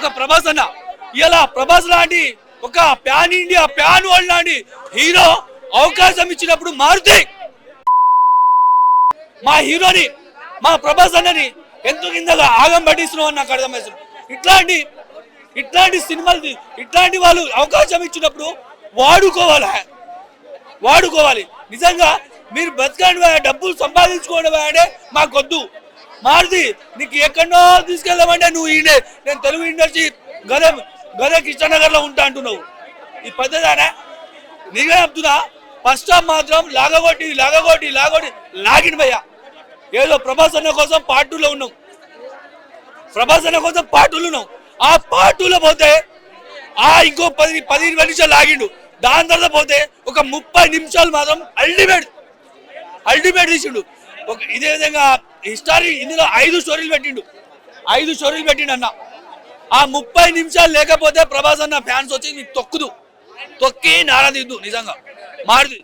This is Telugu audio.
ఒక ప్రభాస్ అన్న ఇలా ప్రభాస్ లాంటి ఒక ప్యాన్ ఇండియా ప్యాన్ వరల్డ్ లాంటి హీరో అవకాశం ఇచ్చినప్పుడు మారుతి మా హీరోని మా ప్రభాస్ అన్నని ఎందుకు ఇంతగా ఆగం పట్టిస్తున్నావు అని నాకు అర్థమవుతుంది ఇట్లాంటి ఇట్లాంటి సినిమాలు ఇట్లాంటి వాళ్ళు అవకాశం ఇచ్చినప్పుడు వాడుకోవాలి. వాడుకోవాలి. నిజంగా మీరు బతకండి డబ్బులు సంపాదించుకోవడం అంటే మాకొద్దు. మారుతి నీకు ఎక్కడో తీసుకెళ్దామంటే నువ్వు ఈయనే నేను తెలుగు ఇండస్ట్రీ గదే గదే కృష్ణనగర్లో ఉంటా అంటున్నావు. ఈ పద్ధతి నీకే చెప్తున్నా ఫస్ట్ హాఫ్ మాత్రం లాగగొట్టి లాగగొట్టి లాగొట్టి లాగిన భయ్యా ఏదో ప్రభాస్ అన్న కోసం పార్టీలో ఉన్నావు ఉన్నాం. ప్రభాస్ అన్న కోసం పార్టీలు ఉన్నాం. ఆ పార్టీలో పోతే ఆ ఇంకో పది పది ఇరవై నిమిషాలు లాగిండు. దాని తర్వాత పోతే ఒక ముప్పై నిమిషాలు మాత్రం అల్టిమేట్ అల్టిమేట్ తీసిండు. ఒక ఇదే విధంగా హిస్టారీ ఇందులో ఐదు స్టోరీలు పెట్టిండు. ఐదు స్టోరీలు పెట్టిండు అన్న. ఆ ముప్పై నిమిషాలు లేకపోతే ప్రభాస్ అన్న ఫ్యాన్స్ వచ్చి మీకు తొక్కుదు. తొక్కి నారాదిద్దు నిజంగా. మారుది